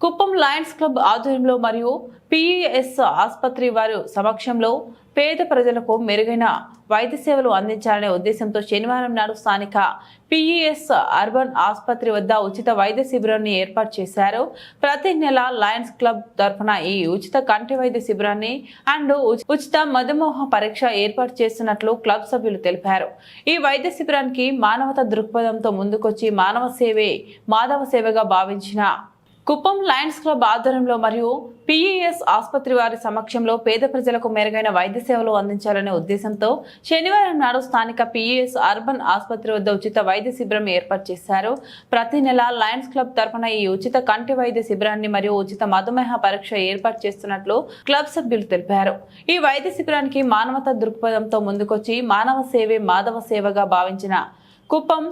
Kuppam lions club ఆధ్వర్యంలో మరియు PES ఆసుపత్రి వారి సమక్షంలో పేద ప్రజలకు మెరుగైన వైద్య సేవలు అందించాలనే ఉద్దేశంతో శనివారం నాడు స్థానిక పిఈఎస్ అర్బన్ ఆసుపత్రి వద్ద ఉచిత వైద్య శిబిరాన్ని ఏర్పాటు చేశారు. ప్రతి నెల లయన్స్ క్లబ్ తరఫున ఈ ఉచిత కంటి వైద్య శిబిరాన్ని అండ్ ఉచిత మధుమేహ పరీక్ష ఏర్పాటు చేస్తున్నట్లు క్లబ్ సభ్యులు తెలిపారు. ఈ వైద్య శిబిరానికి మానవత దృక్పథంతో ముందుకొచ్చి మానవ సేవే మాధవ సేవగా భావించిన కుప్పం లయన్స్ క్లబ్ ఆధ్వర్యంలో మరియు పిఈఎస్ ఆసుపత్రి వారి సమక్షంలో పేద ప్రజలకు మెరుగైన వైద్య సేవలు అందించాలనే ఉద్దేశంతో శనివారం నాడు స్థానిక పిఈఎస్ అర్బన్ ఆసుపత్రి వద్ద ఉచిత వైద్య శిబిరం ఏర్పాటు చేశారు. ప్రతి నెల లయన్స్ క్లబ్ తరఫున ఈ ఉచిత కంటి వైద్య శిబిరాన్ని మరియు ఉచిత మధుమేహ పరీక్ష ఏర్పాటు చేస్తున్నట్లు క్లబ్ సభ్యులు తెలిపారు. ఈ వైద్య శిబిరానికి మానవతా దృక్పథంతో ముందుకొచ్చి మానవ సేవే మాధవ సేవగా భావించిన కుప్పం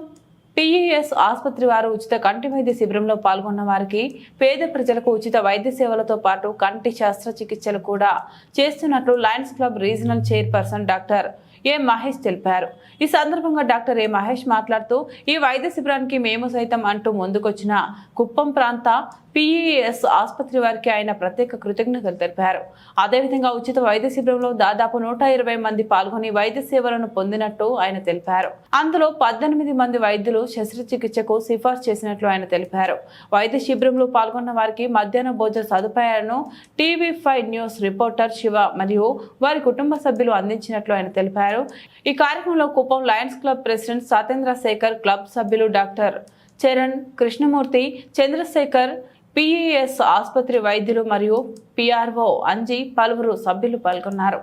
టీఈఎస్ ఆసుపత్రి వారు ఉచిత కంటి వైద్య శిబిరంలో పాల్గొన్న వారికి పేద ప్రజలకు ఉచిత వైద్య సేవలతో పాటు కంటి శస్త్రచికిత్సలు కూడా చేస్తున్నట్లు lions club regional chairperson doctor A Mahesh తెలిపారు. ఈ సందర్భంగా డాక్టర్ ఏ మహేష్ మాట్లాడుతూ ఈ వైద్య శిబిరానికి మేము సైతం అంటూ ముందుకొచ్చిన కుప్పం ప్రాంత పిఈఎస్ ఆసుపత్రి వారికి ఆయన ప్రత్యేక కృతజ్ఞతలు తెలిపారు. అదేవిధంగా ఉచిత వైద్య శిబిరంలో దాదాపు నూట ఇరవై మంది పాల్గొని వైద్య సేవలను పొందినట్టు ఆయన తెలిపారు. అందులో పద్దెనిమిది మంది వైద్యులు శస్త్రచికిత్సకు సిఫార్సు చేసినట్లు ఆయన తెలిపారు. వైద్య శిబిరంలో పాల్గొన్న వారికి మధ్యాహ్న భోజన సదుపాయాలను TV five news reporter Shiva మరియు వారి కుటుంబ సభ్యులు అందించినట్లు ఆయన తెలిపారు. ఈ కార్యక్రమంలో Kuppam lions club president Satendra Shekhar club సభ్యులు డాక్టర్ చరణ్ కృష్ణమూర్తి చంద్రశేఖర్ పిఈఎస్ ఆసుపత్రి వైద్యులు మరియు పిఆర్ఓ అంజీ పలువురు సభ్యులు పాల్గొన్నారు.